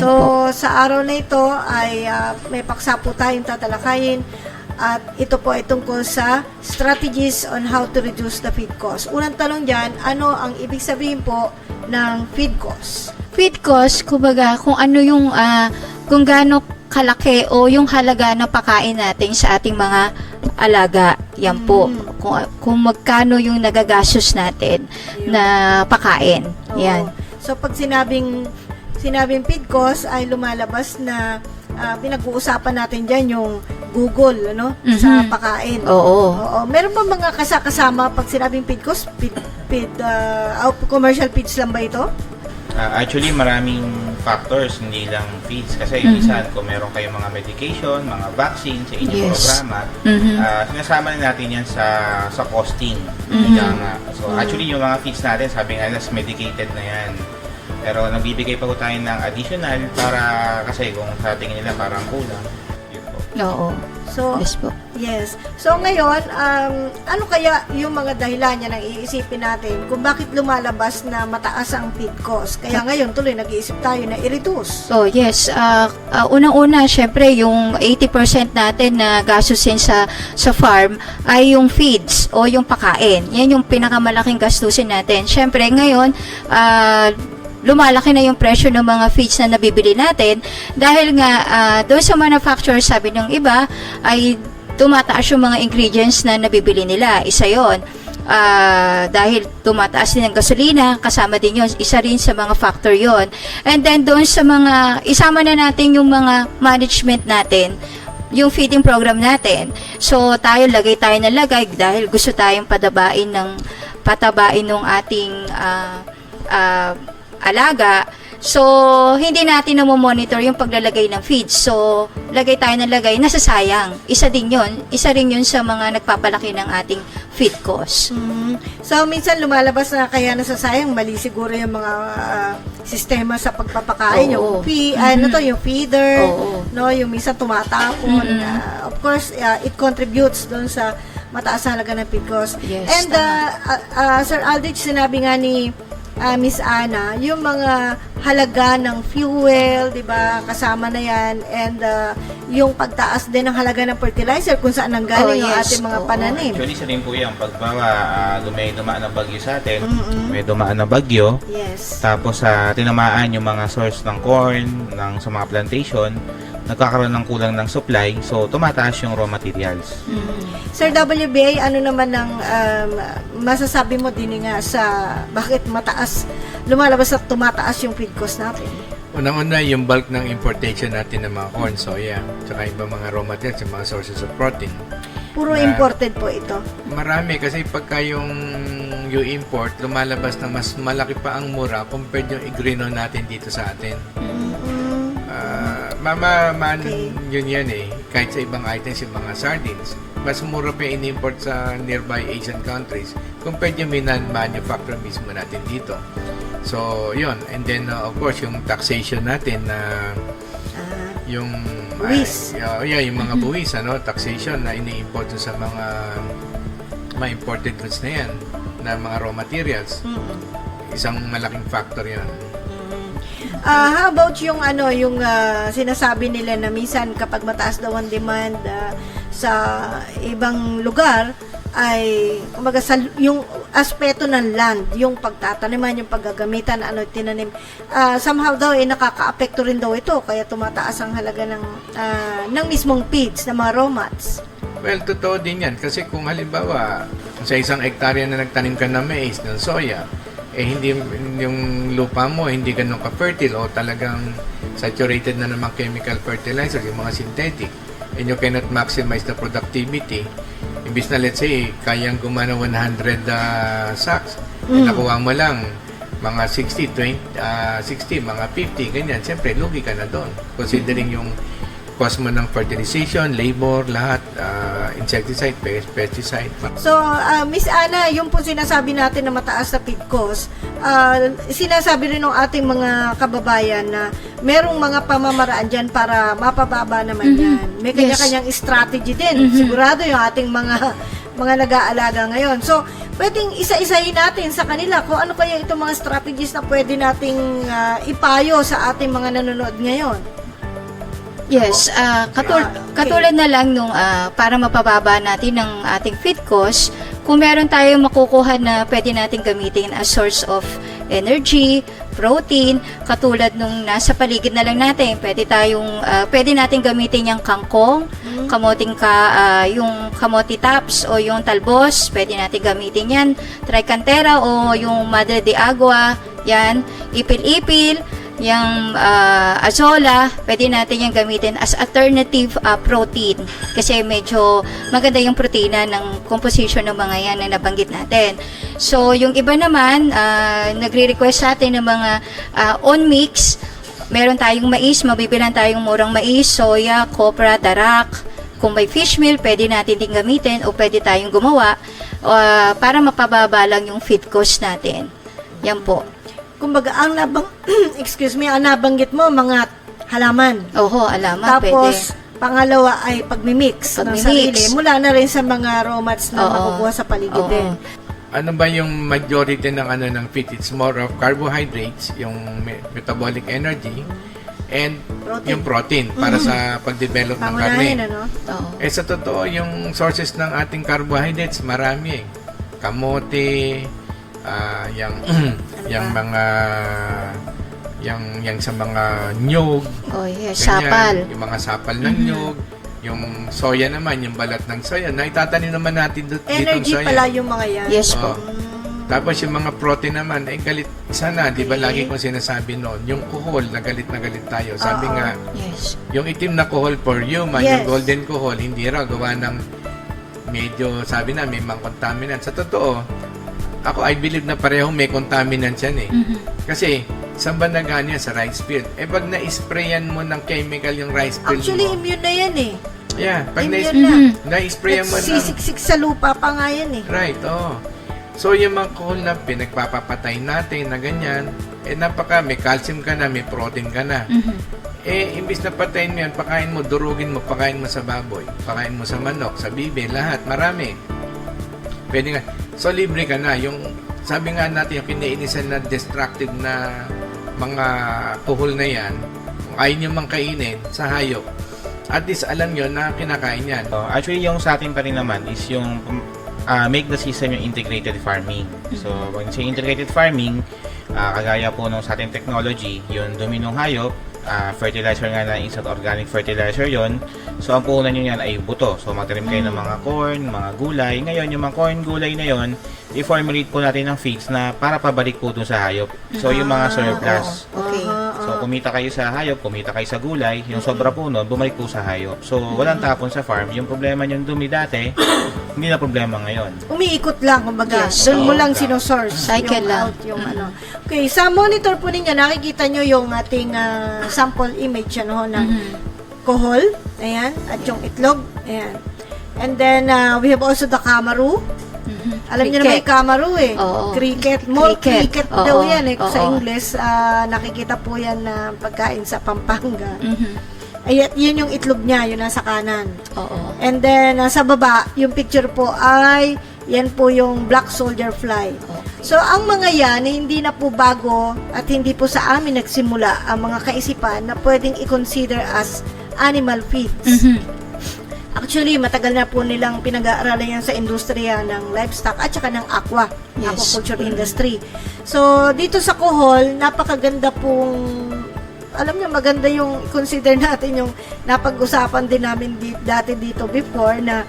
So, po. sa araw na ito ay ah, may paksa po tayong tatalakayin at ito po ay tungkol sa strategies on how to reduce the feed cost. Unang tanong dyan, ano ang ibig sabihin po ng feed cost? Feed cost, kumbaga, kung ano yung, ah, kung gaano kalaki o yung halaga ng pakain natin sa ating mga alaga. Yan po. Mm. Kung, kung magkano yung nagagastos natin Ayun. na pakain. Oo. Yan. So pag sinabing sinabing feed cost ay lumalabas na ah, pinag-uusapan natin diyan yung Google ano sa Mhm. pagkain. Oo. Oo. Meron ba mga kasakasama pag sinabing feed cost? Feed, feed ah, out- commercial feeds lang ba ito? Ah, actually, maraming factors, hindi lang feeds. Kasi Mhm. minsan, kung meron kayong mga medication, mga vaccine sa inyong Yes. programa, Mhm. ah, sinasama na natin yan sa sa costing. Mhm. Kaya nga. So, Mhm. actually, yung mga feeds natin, sabi nga, nas medicated na yan. Pero nagbibigay pa po tayo ng additional para kasi kung sa tingin nila parang kulang. Yun po. Oo. So, Yes po. yes. So ngayon, um, ano kaya yung mga dahilan niya nang iisipin natin kung bakit lumalabas na mataas ang feed cost? Kaya ngayon tuloy nag-iisip tayo na i-reduce. So, yes. ah, ah, unang-una, syempre, yung 80% natin na gastusin sa, sa farm ay yung feeds o yung pakain. Yan yung pinakamalaking gastusin natin. Syempre, ngayon, ah, lumalaki na yung presyo ng mga feeds na nabibili natin dahil nga ah, doon sa manufacturer, sabi ng iba, ay tumataas yung mga ingredients na nabibili nila. Isa yon Ah, dahil tumataas din ang gasolina, kasama din yon isa rin sa mga factor yon And then doon sa mga, isama na natin yung mga management natin, yung feeding program natin. So tayo, lagay tayo ng lagay dahil gusto tayong padabain ng, patabain ng ating ah, ah, alaga. So, hindi natin na monitor yung paglalagay ng feeds. So, lagay tayo ng lagay, nasasayang. Isa din yon Isa rin yun sa mga nagpapalaki ng ating feed cost. Mhm. So, minsan lumalabas na kaya nasasayang, mali siguro yung mga ah, sistema sa pagpapakain, Oo. yung fee, ano Mhm. to, yung feeder, Oo. no, yung minsan tumatapon. Mhm. Ah, of course, ah, it contributes doon sa mataas na halaga ng feed cost. Yes, And tama. ah, ah, ah, Sir Aldrich, sinabi nga ni ah, Miss Ana, yung mga halaga ng fuel, 'di ba? Kasama na 'yan and ah, yung pagtaas din ng halaga ng fertilizer kung saan nanggaling Oh, yes. ating mga Oo. pananim. Actually, isa rin po yan. Pag bawa, ah, may dumaan na bagyo sa atin, Mm-mm. may dumaan na bagyo, Yes. Tapos sa tinamaan yung mga source ng corn, ng sa mga plantation, nagkakaroon ng kulang ng supply, so tumataas yung raw materials. Sir WBA, ano naman ang um, masasabi mo din nga sa bakit mataas, lumalabas at tumataas yung feed cost natin? Unang-una, yung bulk ng importation natin ng mga corn, soya, tsaka ibang mga raw materials, yung mga sources of protein. Puro Na- imported po ito. Marami kasi pagka yung you import, lumalabas na mas malaki pa ang mura compared yung igrino natin dito sa atin. Mm, mama, man, Okay. yun yan eh. Kahit sa ibang items, yung mga sardines, mas mura pa in-import sa nearby Asian countries compared yung minan-manufacture mismo natin dito. So, yun. And then, uh, of course, yung taxation natin na ah, yung Buwis. uh, yeah, yung mga buwis ano taxation na ini-import sa mga mga imported goods na yan na mga raw materials mm. isang malaking factor yan Ah, how about yung ano, yung ah, sinasabi nila na minsan kapag mataas daw ang demand ah, sa ibang lugar ay kumbaga sa yung aspeto ng land, yung pagtataniman, yung paggagamitan, ano tinanim. ah, somehow daw eh nakakaapekto rin daw ito kaya tumataas ang halaga ng ah, ng mismong feeds, ng mga raw mats. well totoo din yan kasi kung halimbawa sa isang hektarya na nagtanim ka ng mais ng soya eh hindi yung lupa mo hindi ganun ka-fertile o talagang saturated na mga chemical fertilizer yung mga synthetic and you cannot maximize the productivity imbis na let's say kayang gumana 100 uh, sacks eh, Mm. nakuha mo lang mga 60, 20, ah, 60, mga 50, ganyan. Siyempre, lugi ka na doon. Considering yung cost mo ng fertilization, labor, lahat, ah, insecticide, pes- pesticide. So, ah, Miss Ana, yung po sinasabi natin na mataas na feed cost, ah, sinasabi rin ng ating mga kababayan na merong mga pamamaraan dyan para mapababa naman Mhm. yan. May Yes. kanya-kanyang strategy din. Mhm. Sigurado yung ating mga mga nag-aalaga ngayon. So, pwedeng isa-isahin natin sa kanila kung ano kaya itong mga strategies na pwede nating ah, ipayo sa ating mga nanonood ngayon. Yes, ah, katul- katulad na lang nung ah, para mapababa natin ang ating feed cost, kung meron tayong makukuha na pwede natin gamitin as source of energy, protein, katulad nung nasa paligid na lang natin, pwede tayong ah, pwede natin gamitin yung kangkong, kamoting ka ah, yung kamote tops o yung talbos, pwede natin gamitin yan, tricantera o yung madre de agua, yan, ipil-ipil, yung ah, azola, pwede natin yung gamitin as alternative ah, protein kasi medyo maganda yung protina ng composition ng mga yan na nabanggit natin. So, yung iba naman, ah, nagre-request sa atin ng mga ah, on mix, meron tayong mais, mabibilan tayong murang mais, soya, copra, darak, kung may fish meal, pwede natin din gamitin o pwede tayong gumawa ah, para mapababa lang yung feed cost natin. Yan po. Kumbaga, ang nabang, excuse me, ang nabanggit mo, mga halaman. Oho, alama, Tapos, pwede. pangalawa ay pagmimix, ng Pagmimix. sarili. Mula na rin sa mga mats na Oo. makukuha sa paligid Oo. din. Ano ba yung majority ng ano ng feed? It's more of carbohydrates, yung me- metabolic energy, and Protein. yung protein para sa pag-develop ng karne. Pangunahin, ano? Oo. Eh sa totoo, yung sources ng ating carbohydrates, marami eh. Kamote, ah yung, yung mga, yung, yung sa mga nyog, Oh, yes, ganyan, sapal. yung mga sapal ng nyog, yung soya naman, yung balat ng soya, na itatanim naman natin dito Energy soya. pala yung mga yan. Yes po. Tapos yung mga protein naman, ay galit sana, di ba Okay. lagi kong sinasabi noon, yung kuhol, na galit na galit tayo. Sabi Oo. nga, Yes. yung itim na kuhol for human, Yes. yung golden kuhol, hindi raw gawa ng medyo, sabi na, may mga contaminant. Sa totoo, ako, I believe na parehong may contaminant yan eh. Mhm. Kasi, saan ba nagana yan? Sa rice field. Eh, pag na-sprayan mo ng chemical yung rice field Actually, mo, immune na yan eh. yeah, pag immune na- na. Mhm. na-sprayan mo ng... Nagsisiksik sa lupa pa nga yan eh. Right, oo. So, yung mga kuhol na pinagpapapatay natin na ganyan, eh napaka, may calcium ka na, may protein ka na. Mhm. Eh, imbis na patayin mo yan, pakain mo, durugin mo, pakain mo sa baboy, pakain mo sa manok, sa bibe, lahat, marami. Pwede nga. So, libre ka na. Yung, sabi nga natin, yung kinainisan na destructive na mga kuhol na yan, kung ayaw nyo mang kainin sa hayop, at least alam nyo na kinakain yan. So, actually, yung sa atin pa rin naman is yung ah, make the system yung integrated farming. So, pag sa integrated farming, ah, kagaya po nung sa ating technology, yung dumi ng hayop, ah, fertilizer nga na instant organic fertilizer yon So, ang puhunan nyo yan ay buto. So, magtanim kayo ng mga corn, mga gulay. Ngayon, yung mga corn, gulay na yon i-formulate po natin ng feeds na para pabalik po dun sa hayop. So, yung mga Ah, surplus. Okay. So, kumita kayo sa hayop, kumita kayo sa gulay, yung sobra po nun, bumalik po sa hayop. So, walang tapon sa farm. Yung problema yung dumi dati, hindi na problema ngayon. Umiikot lang, kumbaga. Yes. Doon mo Oo. lang sinosource. Cycle yung lang. Out, yung ano. Okay, sa monitor po ninyo, nakikita nyo yung ating ah, sample image ano, ng Mhm. kohol. Ayan. At yung itlog. Ayan. And then, ah, we have also the kamaru. Alam niyo na may kamaru eh. Oo. Cricket. More cricket, Cricket. daw Oo. yan eh. Sa Oo. English, ah, nakikita po yan na pagkain sa Pampanga. Mhm. Ay, yun yung itlog niya, yun nasa kanan. Oo. And then, ah, sa baba, yung picture po ay, yan po yung black soldier fly. Okay. So, ang mga yan, eh, hindi na po bago at hindi po sa amin nagsimula ang mga kaisipan na pwedeng i-consider as animal feeds. Mhm. Actually, matagal na po nilang pinag-aaralan yan sa industriya ng livestock at saka ng aqua, Yes. aquaculture industry. So, dito sa Kohol, napakaganda pong alam niyo maganda yung consider natin yung napag-usapan din namin di, dati dito before na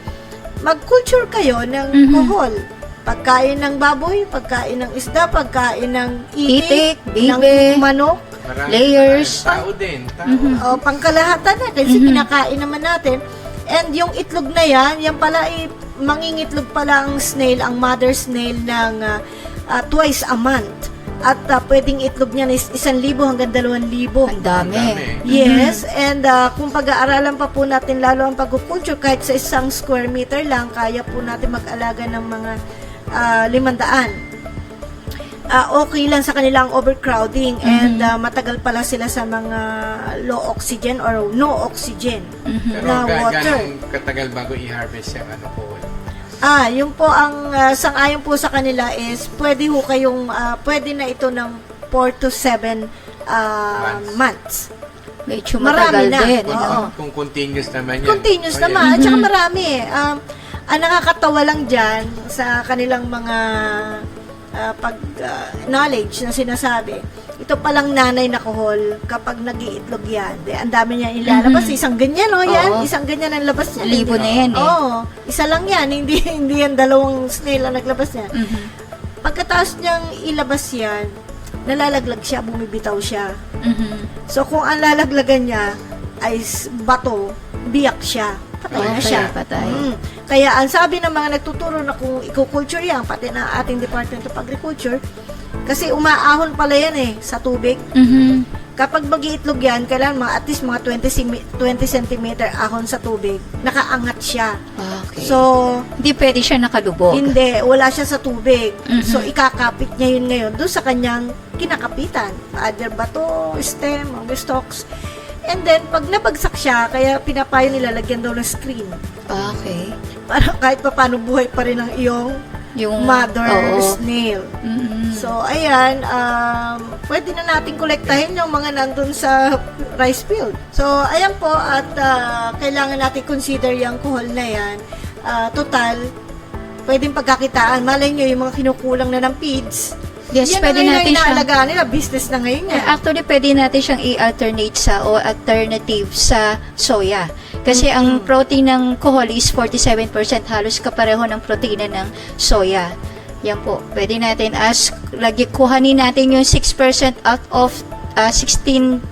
mag-culture kayo ng Mhm. Kohol. Pagkain ng baboy, pagkain ng isda, pagkain ng Itik, itik, ng bibe. manok, Marami Layers. Tao din. Tao. o pangkalahatan natin, kasi Mhm. kinakain naman natin. And yung itlog na yan, yan pala ay mangingitlog pala ang snail, ang mother snail ng ah, ah, twice a month. At ah, pwedeng itlog niyan is isang libo hanggang dalawang libo. Ang dami. Dami. Yes, and ah, kung pag-aaralan pa po natin lalo ang pagkukulture, kahit sa isang square meter lang, kaya po natin mag-alaga ng mga ah, limandaan. Ah, okay lang sa kanilang overcrowding and ah, matagal pala sila sa mga low oxygen or no oxygen. Mhm. Pero na ga- water. ganong katagal bago i-harvest yung ano po? Ah, yung po ang uh, sang-ayon po sa kanila is pwede ho kayong ah, pwede na ito ng 4 to 7 ah, Months. months. Medyo Marami matagal na. din. Oo. ano? Kung continuous naman yan. Continuous Oh, naman. At saka marami. eh. Um, ang nakakatawa lang dyan sa kanilang mga ah, pag ah, knowledge na sinasabi, ito palang nanay na kohol kapag nag-iitlog yan. De, ang dami niya ilalabas. Isang ganyan, oh, yan. Oo. Isang ganyan ang labas niya. Libo na yan, eh. Oo. isa lang yan. Hindi, hindi yan dalawang snail ang naglabas niya. Mhm. Pagkatapos niyang ilabas yan, nalalaglag siya, bumibitaw siya. Mhm. So, kung ang lalaglagan niya ay bato, biyak siya. Patay na Okay, siya. patay. Mm. Kaya, ang sabi ng mga nagtuturo na kung eco-culture yan, pati na ating Department of Agriculture, kasi umaahon pala yan eh, sa tubig. Mhm. Kapag mag-iitlog yan, kailangan mga at least mga 20, cm 20 centimeter ahon sa tubig. Nakaangat siya. Okay. So, hindi pwede siya nakalubog. hindi, wala siya sa tubig. Mhm. So, ikakapit niya yun ngayon doon sa kanyang kinakapitan. Either bato, stem, o stalks. And then, pag nabagsak siya, kaya pinapayo nila lagyan daw ng screen. Okay. Para kahit pa paano buhay pa rin ang iyong Yung mother oo. snail. Mhm. So, ayan, um, pwede na natin kolektahin yung mga nandun sa rice field. So, ayan po, at ah, kailangan natin consider yung kuhol na yan. Ah, total, pwedeng pagkakitaan. Malay nyo, yung mga kinukulang na ng feeds. Yes, yan pwede na natin ang siyang inaalagaan nila. Business na ngayon Eh, yan. Actually, pwede natin siyang i-alternate sa o alternative sa soya. Kasi ang protein ng kohol is 47% halos kapareho ng protina ng soya. Yan po. Pwede natin as lagi kuhanin natin yung 6% out of ah, 16%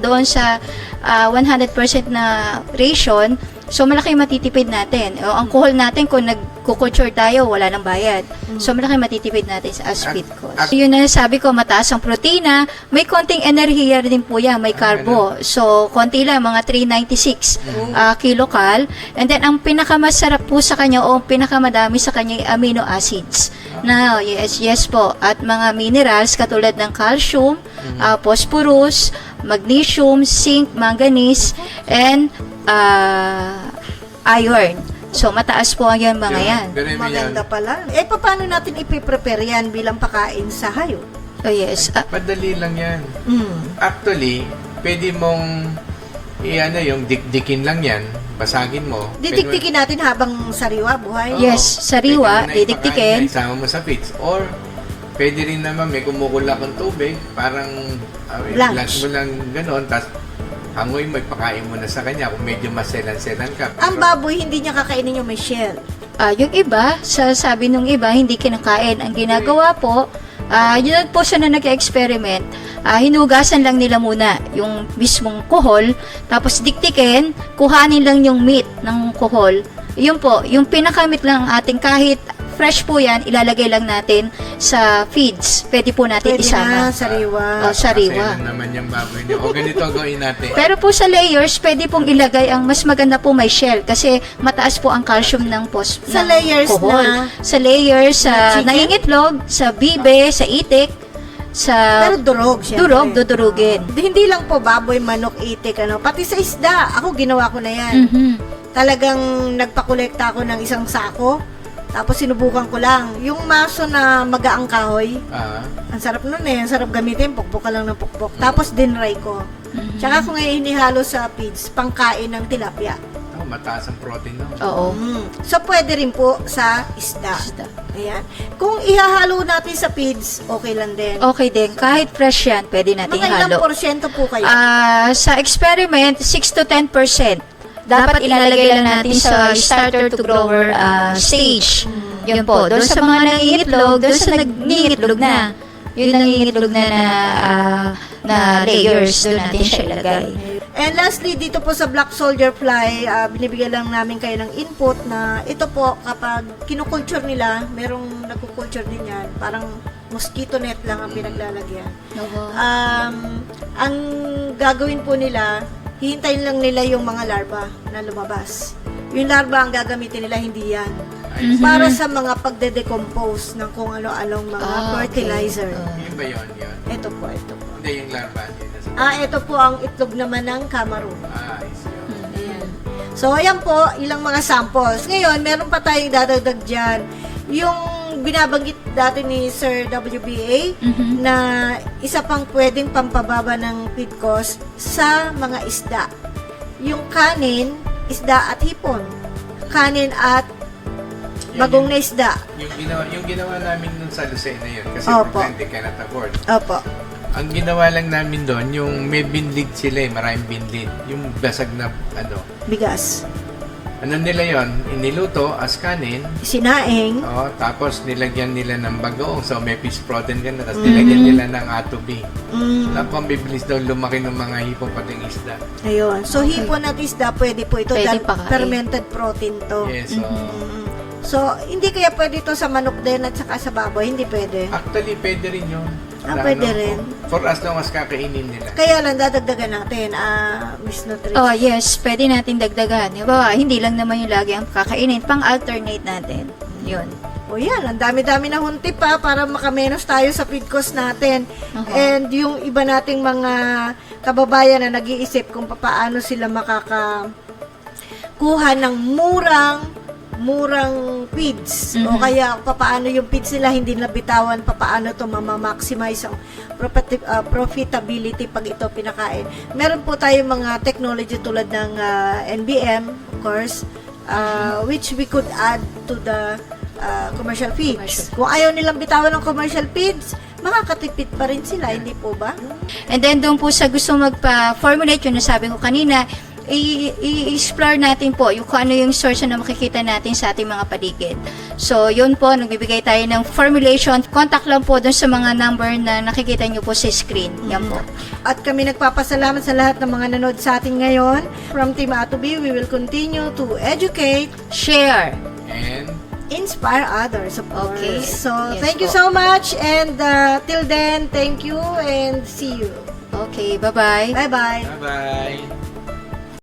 doon sa ah, 100% na ration. So, malaki yung matitipid natin. O, ang kohol natin, kung nagkukulture tayo, wala nang bayad. So, malaki yung matitipid natin sa as feed cost. at- yun na sabi ko, mataas ang protina, may konting enerhiya din po yan, may carbo. So, konti lang, mga 396 ah, kilocal. And then, ang pinakamasarap po sa kanya o pinakamadami sa kanya ay amino acids. Na, yes, yes po. At mga minerals katulad ng calcium, ah, phosphorus, magnesium, zinc, manganese, and ah, iron. So, mataas po ang yan mga yan. Pero yun, Maganda pala. Eh, paano natin ipiprepare yan bilang pakain sa hayop? Oh, yes. Ah, Madali lang yan. Mm. Actually, pwede mong i-ano yung dikdikin lang yan, basagin mo. Didiktikin natin habang sariwa, buhay. Oo. Yes, sariwa, Pwede mo na didiktikin. ipakain na, Isama mo sa feeds. Or, pwede rin naman may kumukulak ng tubig, parang uh, Blanch. blanch mo lang gano'n, tapos hangoy mo, ipakain mo na sa kanya kung medyo maselan-selan ka. Ang baboy, hindi niya kakainin yung may shell. Ah, yung iba, sa sabi nung iba, hindi kinakain. Ang ginagawa po, ah, yun po siya na nag-experiment. Ah, hinugasan lang nila muna yung mismong kuhol, tapos diktikin, kuhanin lang yung meat ng kuhol. Yun po, yung pinakamit lang ang ating kahit fresh po yan, ilalagay lang natin sa feeds. Pwede po natin Pwede na, isama. sariwa. Oh, sariwa. Maselan naman yung baboy niya. O ganito gawin natin. Pero po sa layers, pwede pong ilagay ang mas maganda po may shell kasi mataas po ang calcium ng pos Sa ng layers kohol. na- sa layers sa na chicken? nangingitlog, sa bibe, sa itik, sa Pero durog, syempre. durog, dudurugin. Hindi lang po baboy, manok, itik, ano. Pati sa isda, ako ginawa ko na yan. Mhm. Talagang nagpakolekta ako ng isang sako. Tapos sinubukan ko lang. Yung maso na magaang kahoy, Ah, ang sarap nun eh. Ang sarap gamitin. Pukpok ka lang ng pukpok. Tapos dinray ko. Tsaka ko ngayon inihalo sa feeds, pangkain ng tilapia. oh, mataas ang protein no? Oo. Mm. So, pwede rin po sa isda. Isda. Ayan. Kung ihahalo natin sa feeds, okay lang din. Okay din, kahit fresh yan, pwede natin Mga ilang halo. porsyento po kayo? Ah, sa experiment, 6 to 10%. Dapat ilalagay lang natin sa starter to grower ah, stage. Yun po. Doon sa mga nangingitlog, doon sa nangingitlog na. Yun nangingitlog na na, ah, na layers, doon natin siya ilagay. And lastly, dito po sa Black Soldier Fly, ah, binibigyan lang namin kayo ng input na ito po, kapag kinukulture nila, merong nagkukulture din yan, parang mosquito net lang ang pinaglalagyan. Um, ang gagawin po nila, hihintayin lang nila yung mga larva na lumabas. Yung larva ang gagamitin nila, hindi yan. Ayos. Para sa mga pagde-decompose ng kung ano-anong mga Ah, okay. fertilizer. Ah. Yun ba yun? Yun. Ito po, ito po. Hindi yung larva. Ah, ito po ang itlog naman ng Cameroon. Ah. Ayan. So, ayan po, ilang mga samples. Ngayon, meron pa tayong dadagdag dyan. Yung binabanggit dati ni Sir WBA Mhm. na isa pang pwedeng pampababa ng feed cost sa mga isda. Yung kanin, isda at hipon. Kanin at bagong yung- na isda. Yung ginawa, yung ginawa namin nun sa Lucena yun, kasi Opo. for they cannot afford. Opo. Ang ginawa lang namin doon, yung may binlid sila eh, maraming binlid. Yung basag na, ano, Bigas. Ano nila yon iniluto as kanin, Sinaing. oh, tapos nilagyan nila ng bagoong, so may fish protein ka na, tapos Mhm. nilagyan nila ng atobi. Mm, Napambibilis daw lumaki ng mga hipong pating isda. ayun. So, hipon at isda, pwede po ito. Pwede pakain. fermented protein to. Yes, so, Mm. So, hindi kaya pwede ito sa manok din at saka sa baboy? Hindi pwede. actually, pwede rin yun. Ah, Lalo pwede po. rin. For as long as kakainin nila. Kaya lang, dadagdagan natin, ah, Miss Nutrition. Oh, yes, pwede natin dagdagan. Diba, hindi lang naman yung lagi ang kakainin, pang-alternate natin. Yun. O yan, ang dami-dami na hunti pa para makamenos tayo sa feed cost natin. Aha. And yung iba nating mga kababayan na nag-iisip kung paano sila makaka kuha ng murang murang feeds. O Mhm. kaya papaano yung feeds nila hindi nabitawan papaano to mamamaximize ang profit- uh, profitability pag ito pinakain. Meron po tayong mga technology tulad ng uh, NBM of course uh, which we could add to the uh, commercial feeds. Commercial. kung ayaw nilang bitawan ng commercial feeds makakatipid pa rin sila hindi po ba? And then doon po sa gusto magpa-formulate, yun nasabi ko kanina, i-explore natin po yung kung ano yung source na makikita natin sa ating mga paligid. So, yun po, nagbibigay tayo ng formulation. Contact lang po doon sa mga number na nakikita nyo po sa screen. Yan po. At kami nagpapasalamat sa lahat ng mga nanood sa atin ngayon. From Team Atobi, we will continue to educate, Share. And inspire others, of course. Okay. So, Yes thank you po. so much. And uh, till then, thank you and see you. Okay, bye-bye. Bye-bye. bye-bye!